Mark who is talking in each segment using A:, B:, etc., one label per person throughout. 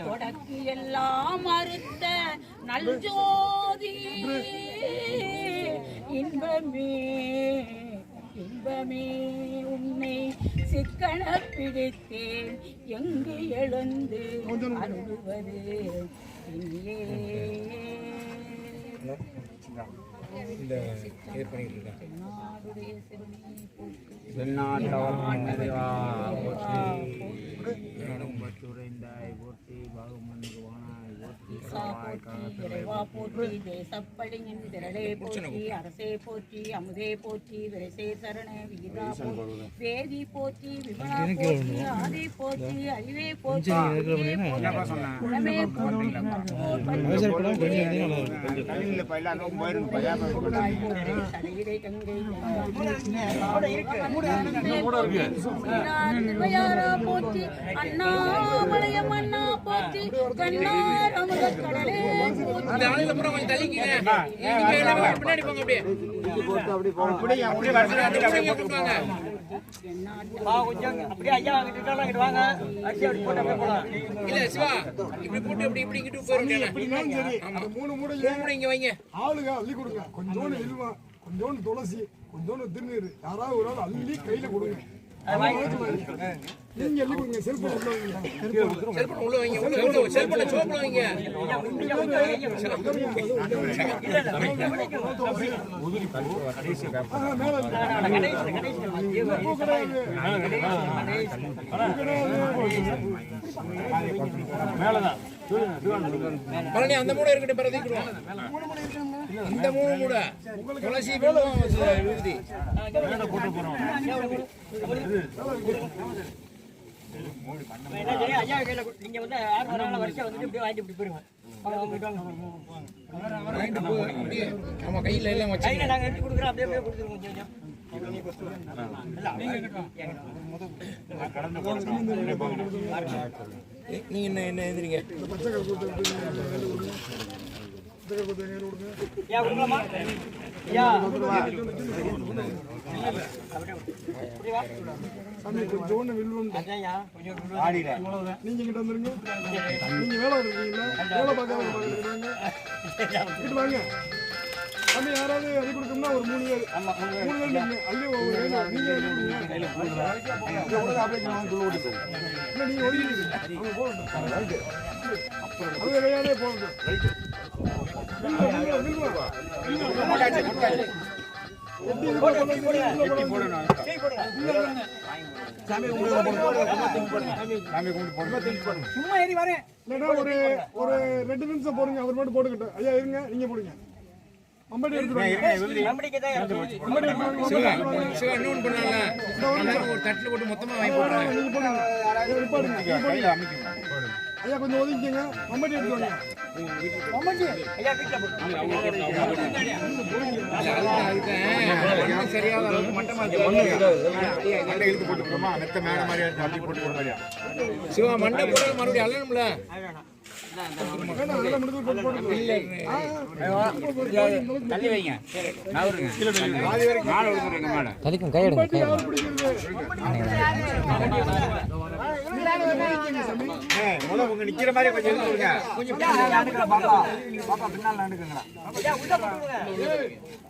A: தொடக்கு எல்லாம் மறுத்த நல்ஜோதி இன்பமே. இன்பமே உன்னை சிக்கன பிடித்தேன். எங்கு எழுந்து அருள்வது இங்கே நாடுடைய சிறுமி ஈசா போற்றி இறைவா போற்றி தேசப்பழியின் திரளே போற்றி அரசே போற்றி அமுதே போற்றி விரசே சரண வீரா போற்றி வேதி போற்றி விமலா போற்றி ஆதி போற்றி அறிவே போற்றி அறிவே போற்றி குணமே போற்றி மருத்துவோர் பல்லாய் போற்றி தலையிடை கங்கை திருவையாரா போற்றி அண்ணாமலையம் அண்ணா போற்றி அமுதக் கடலே
B: அந்த ஆளுல பூரா கொஞ்சம் தள்ளிக்கிங்க. பின்னாடி போங்க அப்படியே. அப்படியே கூட்டு இல்ல சிவா இப்படி போட்டு இப்படி இப்படி இங்கிட்டு போயிருங்க
C: மூணு மூடை
B: மூணு இங்க வைங்க.
C: ஆளுங்க அள்ளி கொடுங்க. கொஞ்சோண்டு வில்வம் கொஞ்சோண்டு துளசி கொஞ்சோண்டு திருநீர். யாராவது ஒரு ஆள் அள்ளி கையில கொடுங்க. நீங்க செல்போன் உள்ள வைங்க.
B: செல்போன் உள்ள வைங்க சோப்புல வைங்க பழனி அந்த மூட இருக்கட்டும் பிரதிக்கிறோம் இந்த மூணு மூட. துளசி வெள்ளம் விருதி வாங்கிட்டு போ அப்படியே ஆமா கையில எல்லாம் வச்சு நீங்க என்ன என்ன எதிரிங்க
C: பச்சை கருப்பு பச்சை கருப்பு சாமி கொஞ்சோண்டு வில்வம் நீங்க இங்கிட்ட வந்துருங்க. நீங்க வேலை இருக்கீங்களா வேலை பார்க்காத இங்கிட்டு வாங்க. சாமி யாராவது அள்ளி கொடுக்கணும்னா ஒரு மூணு பேர். மூணு பேர். நீங்க. அள்ளி ஒரு வேலை நீங்க. இல்ல, நீங்க ஒதுங்கிடுங்க. அவங்க போகட்டும். அவங்க கையாலே போகட்டும். வில்வம், வில்வம், வில்வம். ஒரு ஒரு ரெண்டு நிமிஷம் போடுங்க அவர் மட்டும் போட்டுக்கிட்டோம் ஐயா இருங்க நீங்க போடுங்க மம்பட்டி
B: ஒரு போட்டு மொத்தமா வாங்கி போடுறாங்க
C: ஐயா. ஐயா கொஞ்சம் ஒதுக்கிங்க மம்பட்டி எடுத்துருவாங்க மம்பட்டி
B: அதுக்கு சரியாக அளவுக்கு மட்டமா சிவா மண்டை போட மறுபடியும் அள்ளணும்ல?
C: வேணாம் அதெல்லாம் முடிஞ்சு போட்டு போட்டுக்கலாம். ஆ, ஆ.
D: தள்ளி வைங்க நவருங்க
E: தலிக்கும் கை எடுங்க கை
C: யார் பிடிக்கிறது
D: நிக்கிற மாதிரி கொஞ்சம் இருந்து கொடுங்க
C: அவர் இருப்பாருங்க
D: வடக்கால தெரிஞ்சுக்கோங்க
B: நீங்க ஆகியா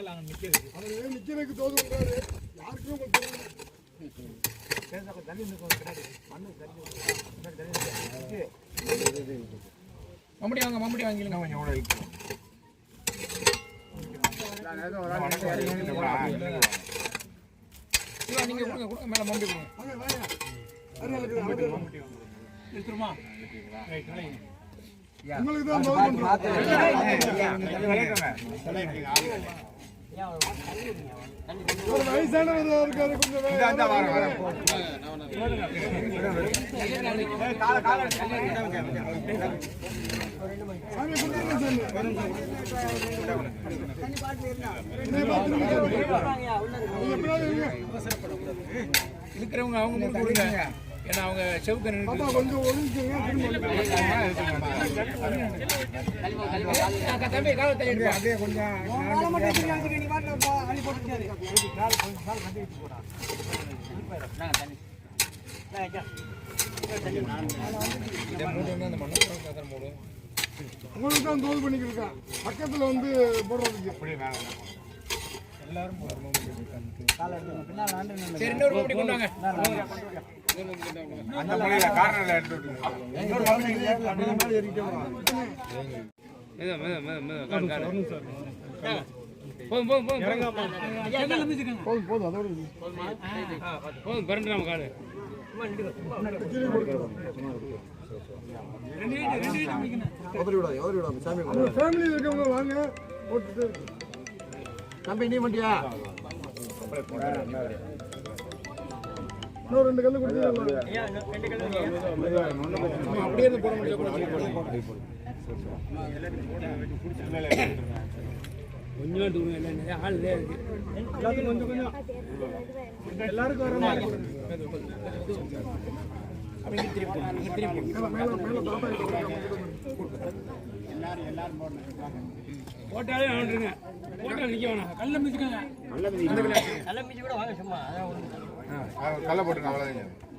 B: அவர்
C: நிக்கிறதுக்கு தோதுறாரு யாருக்குமே உங்களுக்கு தெரியாது.
B: மம்படி வாங்க மம்படி வாங்கிடுங்க.
D: கொஞ்சம் வைக்கணும்
B: சிவா, நீங்க கொடுங்க கொடுங்க. மேல மம்பி கொடுங்க.
C: வாங்க வாங்க அருகாளுக்கு அவரு- உங்களுக்கு தான். ஒரு வயசானவர் இருக்காரு கொஞ்சம்.
B: இருக்கிறவங்க அவங்க மட்டும் கொடுங்க ஏன்னா அவங்க செவுக்க நின்று
C: பாப்பா கொஞ்சம் வந்து.
B: தம்பி காலை
D: கொஞ்சம்
B: கத்திர மூடு.
C: உங்களுக்கு தான் தோல் பக்கத்துல வந்து போடுறதுக்கு.
B: சரி இன்னொரு மம்பி கொண்டு வாங்க.
D: அந்த முறையில காரணம் எடுத்து விட்டுருங்க.
B: போதும் போதும் போதும்
C: போதும். போதும் அதோட.
B: போதும். பரண்டு நம்ம
C: உங்க ஃபேமிலியில் இருக்கவங்க வாங்க போட்டுட்டு. இன்னும் ரெண்டு கல்லு கொடுத்து
B: அப்படியே போட முடியும் கொஞ்சம் தூரம் இல்லை ஆள் இல்லையா இருக்கு.
C: எல்லாருக்கும் வர மாதிரி
B: அப்படியே திருப்பி திருப்பி.
C: மேல
B: போட்டாலே வேண்டுங்க போட்டா நிக்க வேணாம். கல்ல மிதிக்கங்க
D: கல்ல போட்டுருங்க அவ்வளவுதாங்க இல்ல, அவங்களுக்கு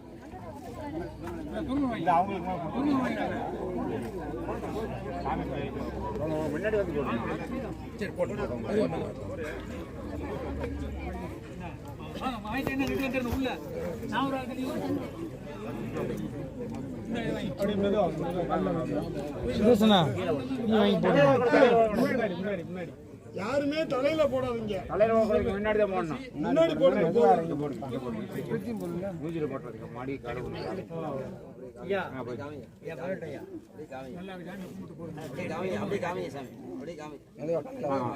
D: முன்னாடி வந்து போடுங்க
B: சரி முன்னாடி முன்னாடி முன்னாடி
C: யாருமே தலையில போடாதீங்க.
D: தலையில போடுறதுக்கு முன்னாடி தான் போடணும்.
C: முன்னாடி போடுங்க.
D: போடுங்க. போடுங்க. மூஞ்சில போட்டுறதுக்கு மாடி கடவுள்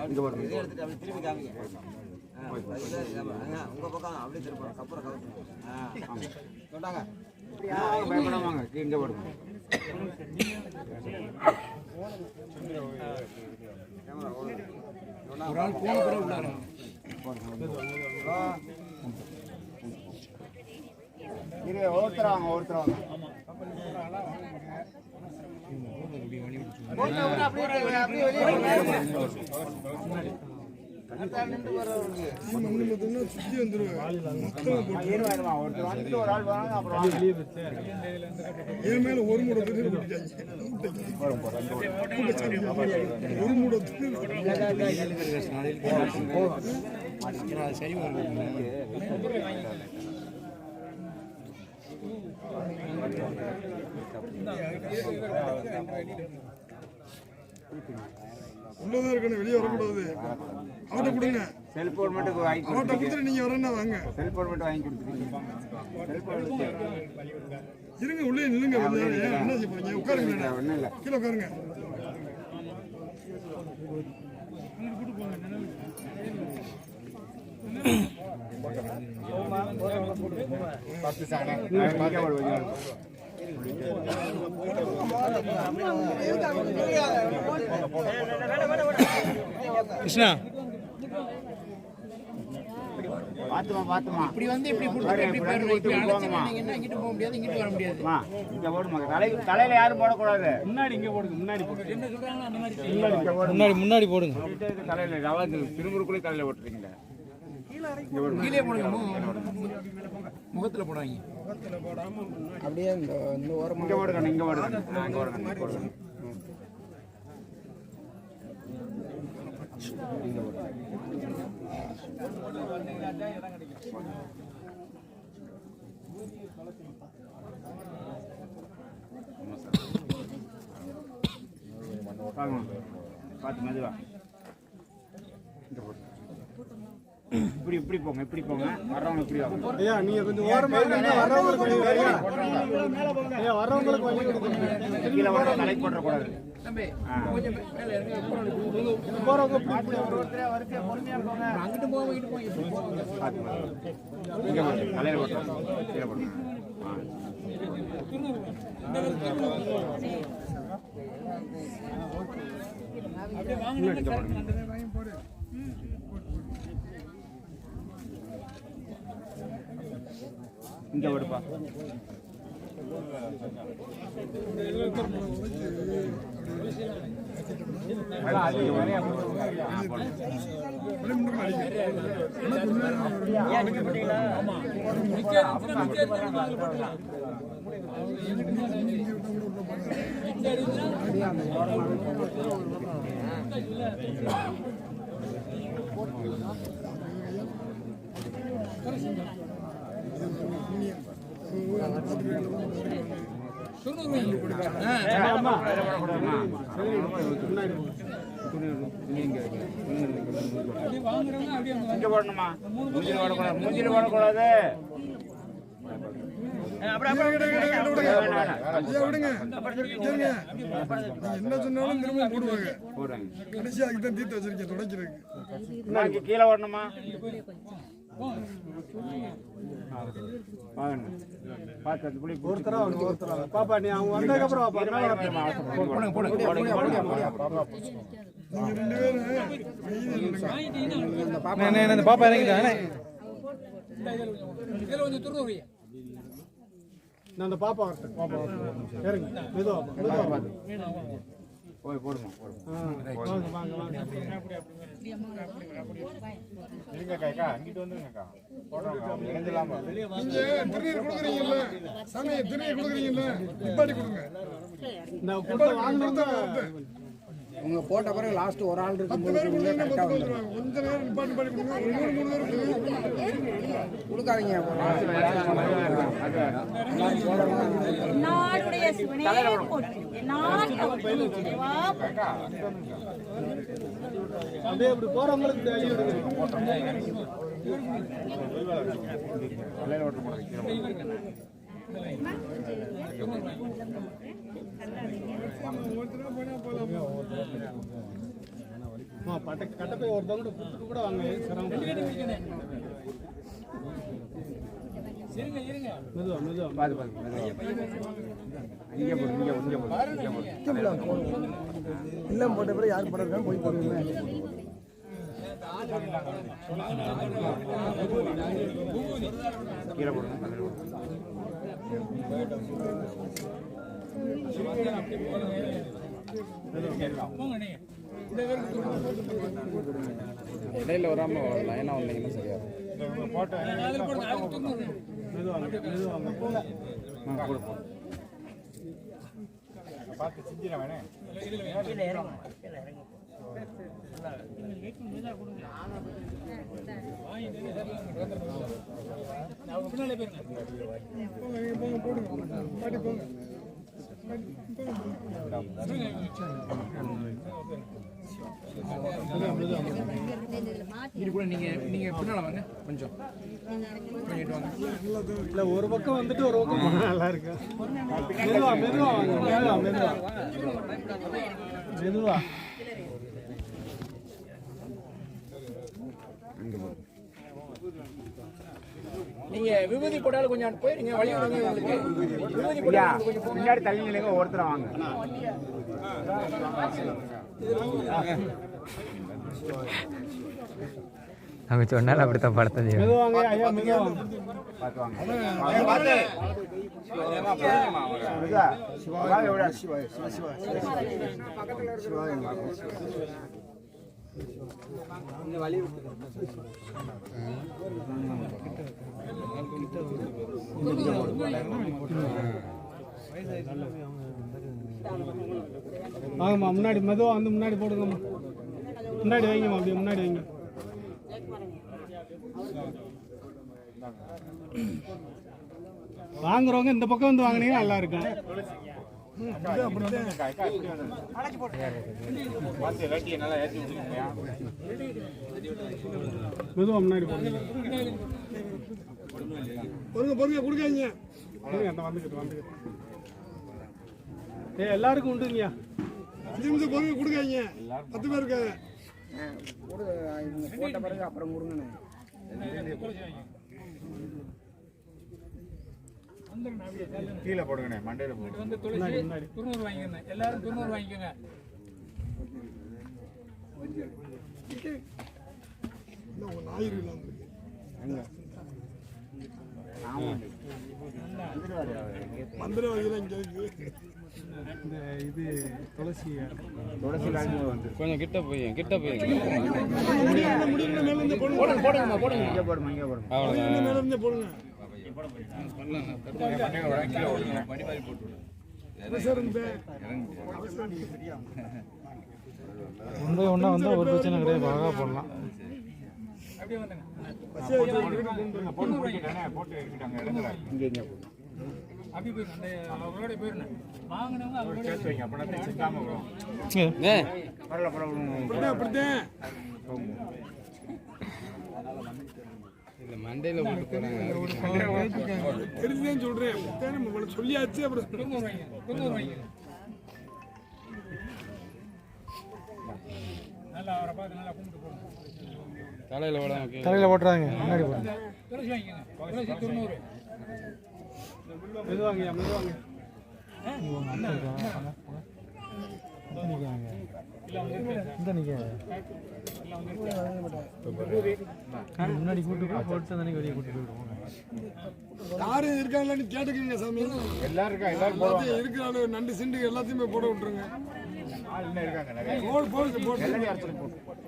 D: இங்க போடுங்க பயப்படாம வாங்க. இங்க
B: உள்ளாரு
D: இது ஒரு ஆள் வாங்க அப்புறம் வாங்க.
C: என் மேல ஒரு மூட திரு ஒரு மூட திரு
B: சரி
C: உள்ளதான் இருக்கணும் வெளியே வரக்கூடாது. அவட்ட கொடுங்க.
D: செல்போன் மட்டும் வாங்கி
C: அவட்ட கொடுத்துட்டு நீங்க வரேன்னா வாங்க.
D: செல்போன் மட்டும் வாங்கி கொடுத்துருக்கீங்க.
C: இருங்க உள்ளே நில்லுங்க என்ன செய்ய போறீங்க? உட்காருங்க
D: ஒன்றும் இல்லை.
C: கீழே உட்காருங்க.
D: பத்து சாணம்.
B: கிருஷ்ணா.
D: பாத்துமா பாத்துமா.
B: இப்படி வந்து இப்படி கொடுத்து இப்படி பாருங்க இப்படி அழைச்சிருந்தீங்கன்னா இங்கிட்டு போக முடியாது இங்கிட்டு வர முடியாது.
D: அம்மா, இங்க போடுமா. தலை தலையில யாரும் போடக்கூடாது.
E: முன்னாடி முன்னாடி போடுங்க.
D: போட்டுட்டே இருக்கு தலையில அதாவது திருமுருக்குள்ளே தலையில போட்டுறீங்களா
B: கீழே போடுங்க மு- முகத்துல போடாங்க
D: இங்க போடுங்க இங்க போடுங்க ஆ, இங்க போடுங்க இங்க பார்த்து மெதுவா. போடு. இப்படி இப்படி போங்க இப்படி போங்க. வர்றவங்க இப்படி வாங்க.
F: ஐயா நீங்க கொஞ்சம் ஓரமா இருந்தீங்கன்னா வர்றவங்களுக்கு வழி ஐயா ஐயா வர்றவங்களுக்கு வழி கொடுங்க
D: கீழே வர தலை போடக்கூடாது
B: தம்பி கொஞ்சம் மேல இறங்கி
F: போறவங்க இப்படி
B: அங்கிட்டு இங்கிட்டு இப்படி.
D: இங்கே தலையில் கீழே இங்கே விடுப்பா. இங்க போடணுமா மூஞ்சில போடக்கூடாது மூஞ்சில போடக்கூடாது
F: என்ன சொன்னாலும் திரும்ப போடுவாங்க தீர்த்து வச்சிருக்கேன்
D: கீழே ஓடணுமா வாங்க
F: பாப்பா நீ அவங்க வந்ததுக்கு
E: பாப்பா இறங்கிட்டா
F: நான் அந்த பாப்பா வரட்டேன் பாப்பா மெதுவா மெதுவா
D: போய் போடுமா போடுமா.
F: வாங்க வாங்க வாங்க.
D: இருங்கக்கா அங்கிட்டு வந்துருங்கக்கா. போடுறோம்
F: நீங்க திருநீர் கொடுக்குறீங்கல்ல. சாமி திருநீர் கொடுக்குறீங்கல்ல. நிப்பாட்டி கொடுங்க. நான் கொடுத்த வாங்கினது
G: உங்க போட்ட பிறகு லாஸ்ட் ஒரு ஆள்
F: பத்து
G: இருக்கும்போது
F: பேர் கொடுக்குறீங்க பத்து பேர் வந்துருவாங்க கொஞ்ச நேரம் நிப்பாட்டி நிப்பாட்டி கொடுங்க. ஒரு மூணு மூணு பேருக்கு
G: கொடுக்காதீங்க.
A: நாடுடைய சிவனே போற்றி.
F: அப்படியே இப்படி போறவங்களுக்கு பட்ட கட்டப்பை ஒருத்தவங்க கூட வாங்க. சிரமம். மெதுவா மெதுவா
D: பார்த்து பார்த்து மெதுவா. இங்கே போடு இங்கே இங்கே போடு இங்கே போடு.
G: இல்லம் போட்ட பிறகு யார் போட்டிருக்காங்க போய் போடுங்க.
D: கீழே
E: இடையில வராம லைனா வந்தீங்கன்னா சரியா
F: மெதுவா மெதுவா போங்க
D: ஆ, போடு போடு
F: போங்க போங்க போடுங்க பாட்டி போங்க.
B: இது கூட நீங்க நீங்க பின்னால வாங்க. கொஞ்சம். கொஞ்சம் வாங்க
F: இல்ல ஒரு பக்கம் வந்துட்டு ஒரு பக்கம் நல்லா இருக்கு. மெதுவா மெதுவா வாங்க. மெதுவா. மெதுவா.
B: நீங்க விபூதி போட்டாலும் கொஞ்சம் போயிருங்க வழி விடுங்க உங்களுக்கு விபூதி
D: ஐயா
B: போட்டாலும் கொஞ்சம் போங்க
D: பின்னாடி தள்ளி நிலைங்க ஒருத்தரை வாங்க.
H: அவங்க சொன்னாலும் அப்படித்தான் படத்தை
F: மெதுவா வாங்கம்மா முன்னாடி மெதுவாக வந்து முன்னாடி போடுங்கம்மா. முன்னாடி வைங்கம்மா அப்படியே முன்னாடி வைங்க. வாங்குறவங்க இந்த பக்கம் வந்து வாங்கினீங்கன்னா நல்லா இருக்கும்.
C: மெதுவா முன்னாடி பொறுங்க பொறுங்க கொடுக்காதீங்க. வந்துக்கிட்டு வந்துக்கிட்டு ஏ எல்லாருக்கும் உண்டுங்கய்யா அஞ்சு நிமிஷம் பொறுங்க கொடுக்காதீங்க பத்து பேர் இருக்காங்க
F: போட்ட பிறகு அப்புறம் முருங்கண்ணே
D: கீழே போடுங்கண்ணே மண்டையில போடுங்க
B: வந்து துளசி துண்ணூறு வாங்கிக்கோங்க எல்லாரும் துண்ணூறு வாங்கிக்கோங்க
C: ஞாயிறு இது துளசி
D: துளசி
E: கொஞ்சம் கிட்ட போய் கிட்ட போய்
C: போடுங்க
B: போடுங்க
D: இங்கே போடுங்க இங்கே போடுங்க
C: முடியல மேல
F: ஒன்றே ஒன்றா வந்தால் ஒரு பிரச்சனை கிடையாது அழகாக போடலாம்
B: அப்படியே
E: இந்த மண்டையில் போட்டு போகிறாங்க
C: தெரிஞ்சுதான் சொல்றேன். நம்ம சொல்லியாச்சு அப்புறம்
E: தலையில் கீழே
F: தலையில் போட்டுறாங்க. முன்னாடி போடுங்க. முன்னாடி கூட்டு போய் போட்டு அந்த வெளியே கூட்டு போயிடுவோங்க
C: யாரு இருக்காங்களான்னு கேட்டுக்கங்க சாமி.
D: எல்லாரும் இருக்கா எல்லாரும்
C: நண்டு சிண்டு எல்லாத்தையுமே போட விட்டுருங்க. போடு போடு போட்டு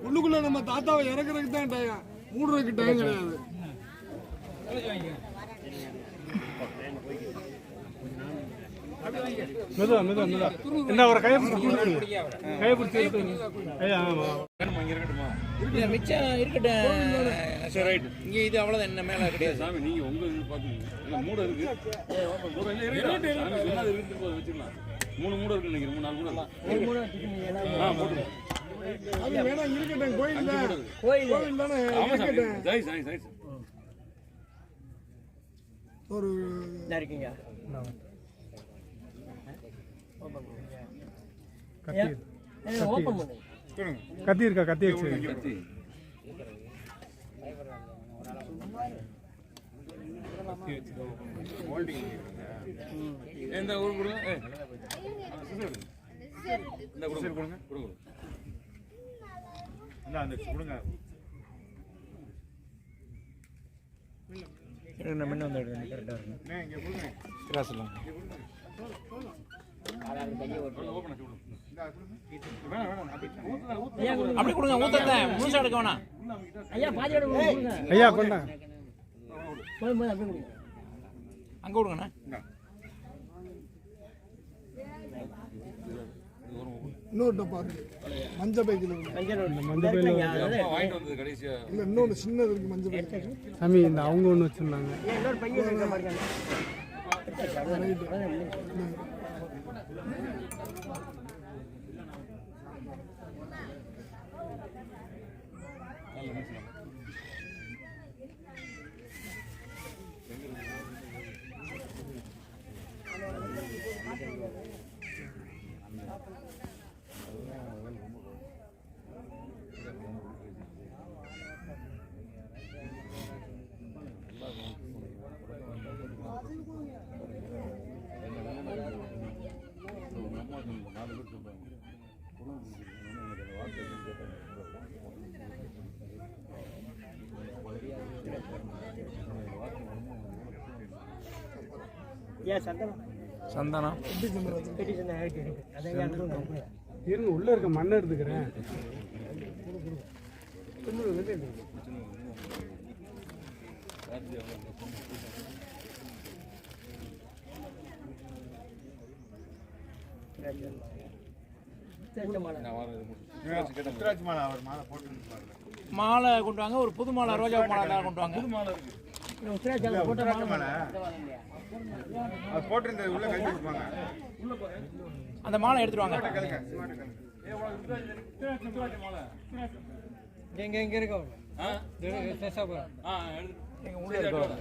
C: உள்ளுக்குள்ள நம்ம தாத்தாவை இறக்குறதுக்கு தான் டைம் மூடுறதுக்கு டைம் கிடையாது
B: துளசி வாங்கிக்கோங்க
C: மெதுவா மெதுவா மெதுவா என்ன ஒரு கையை பிடிச்சி கையை பிடிச்சி ஐயா ஆமா
B: இல்ல, மிச்சம் இருக்கட்டும் சரி ரைட் இங்கே இது அவ்வளோதான் என்ன மேலே கிடையாது
I: சாமி நீங்க உங்க இது பாத்துக்கீங்க மூட இருக்கு வச்சுக்கலாம் மூணு மூட இருக்கு நினைக்கிறேன் மூணு நாலு மூட ஆ போட்டுருங்க
C: அது வேணா இருக்கட்டும் கோயில்ல கோயில் தானே இருக்கட்டும்
I: ஜாய் சாய் சாய்
C: ஒரு கத்தி. இருக்கா? கத்தி வச்சு.
I: இந்த ஊர் கொடுங்க. இந்த கொடுங்க. கொடுங்க. கொடுங்க.
D: அந்த கொடுங்க. அண்ணே, இங்க கொடுங்க. வேணாம் வேணாம் அப்படி
B: அப்படி கொடுங்க ஊத்தத்தை. முழுசா எடுக்க வேணாம்.
C: ஐயா கொண்டா
B: அங்க விடுங்கண்ணா.
C: இன்னொரு டப்பா மஞ்சள் பைக்கில் மஞ்சள் பையில இல்ல இன்னொன்று சின்னது இருக்கு மஞ்சள்
F: சாமி இந்த அவங்க ஒன்று வச்சுருந்தாங்க.
B: சந்தனம்.
C: இருங்க உள்ள இருக்க மண்ணை எடுத்துக்கிறேன்.
D: மாலை
B: கொண்டு வாங்க ஒரு புது மாலை ரோஜா மாலை கொண்டு வாங்க.
I: புது மாலை இருக்கு
D: போட்டிருந்தது உள்ள கழிச்சு கொடுப்பாங்க
B: அந்த மாலை எடுத்துட்டு வாங்க.
G: எங்க எங்க இருக்கோம்.
B: எங்க உள்ள இருக்கோம்.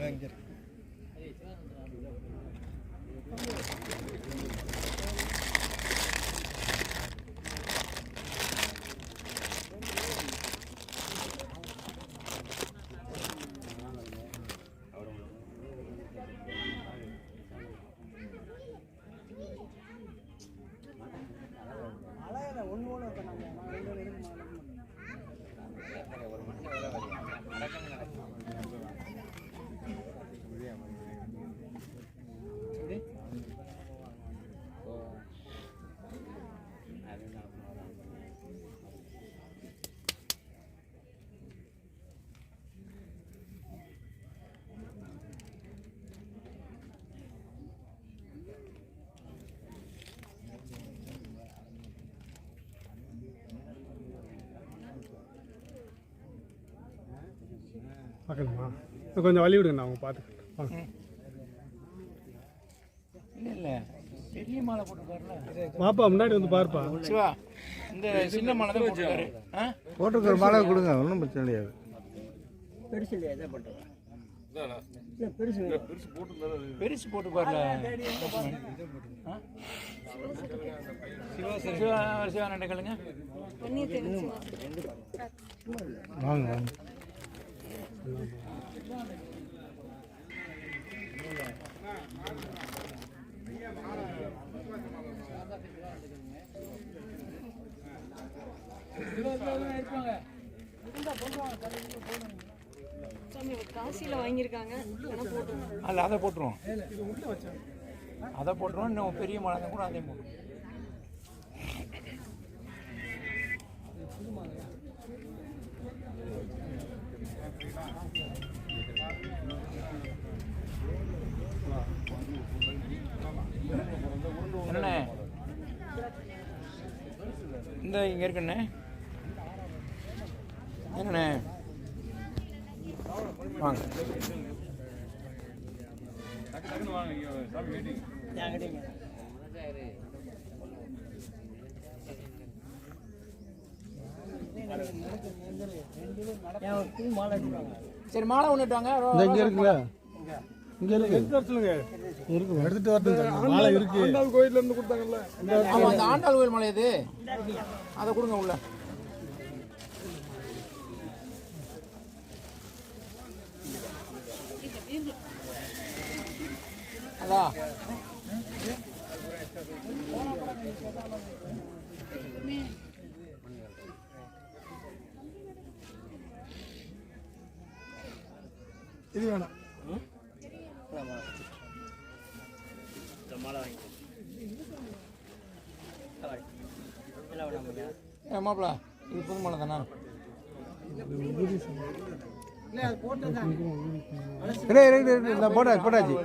F: பார்க்கணுமா? கொஞ்சம் வழி விடுங்க அவங்க பார்த்துக்கிட்டேன் வாங்க.
B: பெரிய மாலை போட்டுருக்காருல.
F: பாப்பா முன்னாடி வந்து பாருப்பா.
B: சிவா இந்த சின்ன மாலை தான் போட்டுருக்காரு.
G: மாலை கொடுங்க ஒன்றும் பிரச்சனை கிடையாது
B: பெருசு போட்டு பாருல சிவா சிவா நண்டை கேளுங்க.
G: வாங்க. வாங்க
J: காசியில் வாங்கியிருக்காங்க
B: அதை போட்டுருவோம். அதை போட்டுருவோம். இன்னும் பெரிய மழை கூட அதையும் போட்டுருவோம். என்னண்ணே இந்த இங்க இருக்குண்ணே. என்னண்ணே? வாங்க.
K: டக்கு டக்குன்னு வாங்க சாமி மீட்டிங்
B: சரி மாலை ஒன்று வாங்க.
G: இங்க இருக்குல்ல? இங்க இருக்கு.
F: எடுத்து வர சொல்லுங்க?
G: இருக்கு. எடுத்துட்டு வரட்டும் மாலை இருக்கு.
F: ஆண்டாள் கோயில்ல இருந்து கொடுத்தாங்கல்ல?
B: ஆமா அந்த ஆண்டாள் கோயில் மலை இது. அதை கொடுங்க உள்ள. அதான்.
F: இது வேணாம்.
B: ஏ மாப்பிள இது புது மாலை தானா?
G: போட்டாச்சு போட்டாச்சு.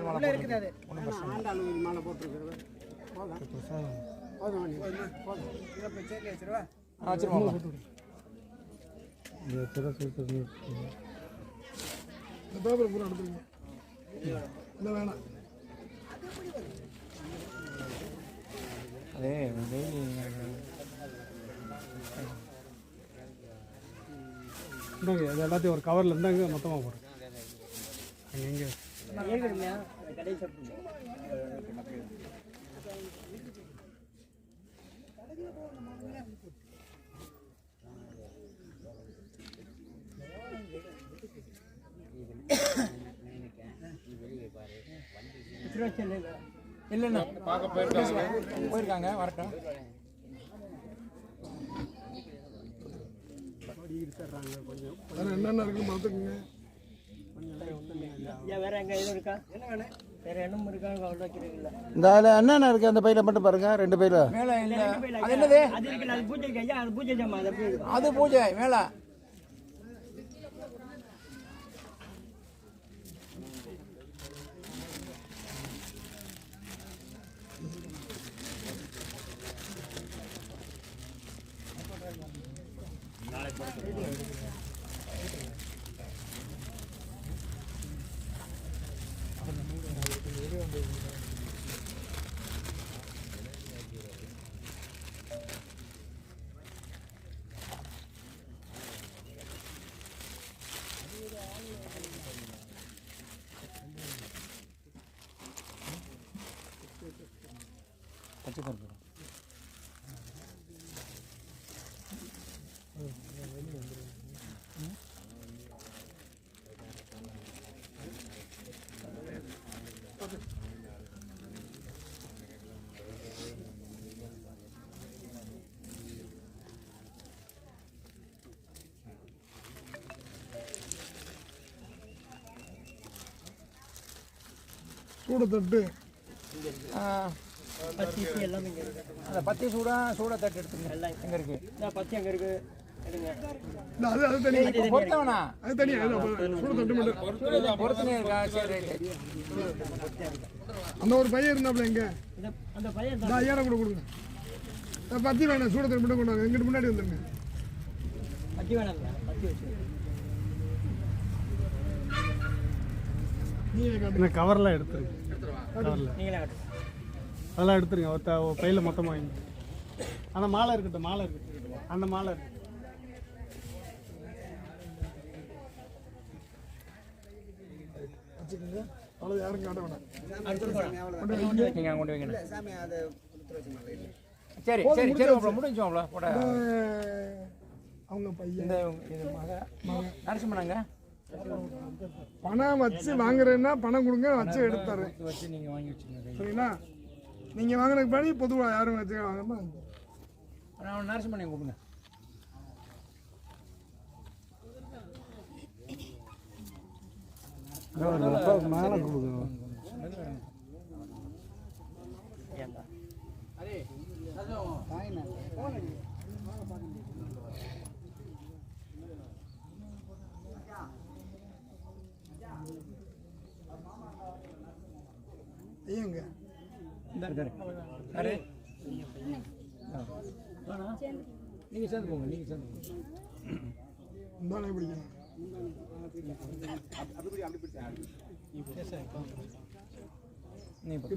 G: இந்த
F: பேப்பர் பூரா எடுத்துருங்க இல்லை வேணாம்.
B: அதே
F: இந்தாங்க இது எல்லாத்தையும் ஒரு கவரில் இருந்தாங்க மொத்தமாக போடுறேன் அங்கே எங்கே
B: இல்லைண்ணா பார்க்க போயிருக்காங்க போயிருக்காங்க வரட்டும்
F: வேறு என்னென்ன இருக்குன்னு பார்த்துக்குங்க
G: இந்த அதில் என்னென்ன இருக்கு அந்த பையில மட்டும் பாருங்க ரெண்டு பையில
B: அது என்னது அது பூஜை மேலே.
C: சூட தட்டு
B: அந்த பத்தி சூடா சூட தட்டு எடுத்துங்க எங்க இருக்கு?
C: இந்த அது அது தனியா.
B: பொறுத்தவனா
C: அது தனியா அது அப்ப சூட தட்டு மட்டும்.
B: பொறுத்தனே இருக்கா? சரி ரைட்
C: அந்த ஒரு பையன் இருந்தாப்புல எங்க அந்த பையன் ஐயாயிரம் கூட கொடுங்க. பத்தி வேணாம் சூட தட்டு மட்டும் கொண்டாங்க எங்கிட்ட முன்னாடி வந்துருங்க. நீங்க காட்டுங்க.
F: இந்த கவர்லாம் எடுத்துருங்க கவரில் அதெல்லாம் எடுத்துருங்க. ஒரு த- ஒரு பையில மொத்தமாக வாங்கி அந்த மாலை இருக்கட்டும் மாலை இருக்கட்டும். அந்த மாலை இருக்கு.
C: அவ்வளோ யாரும் காட்ட வேணாம்
B: நீங்க கொண்டு வைங்க. சரி சரி சரி அவ்வளோ
C: அவங்க பையன்.
B: இந்த இது மக நரசிம்மனங்க.
C: பணம் வச்சு வாங்குறேன்னா பணம் கொடுங்க வச்சு எடுத்தாரு
B: வச்சு நீங்க வாங்கி வச்சுக்கோங்க.
C: சரிங்களா? நீங்க வாங்கினதுக்கு படி பொதுவாக யாரும் வச்சு வாங்காம
B: நான் நரசிம்மனை கூப்பிடுங்க.
F: மாலை கொடுங்க
C: ஐயங்க
B: இந்த இருக்காரு யாரு? நீங்க சேர்ந்து போங்க நீங்க சேர்ந்து போங்க
C: பிடிக்கணும்
B: நீ போ.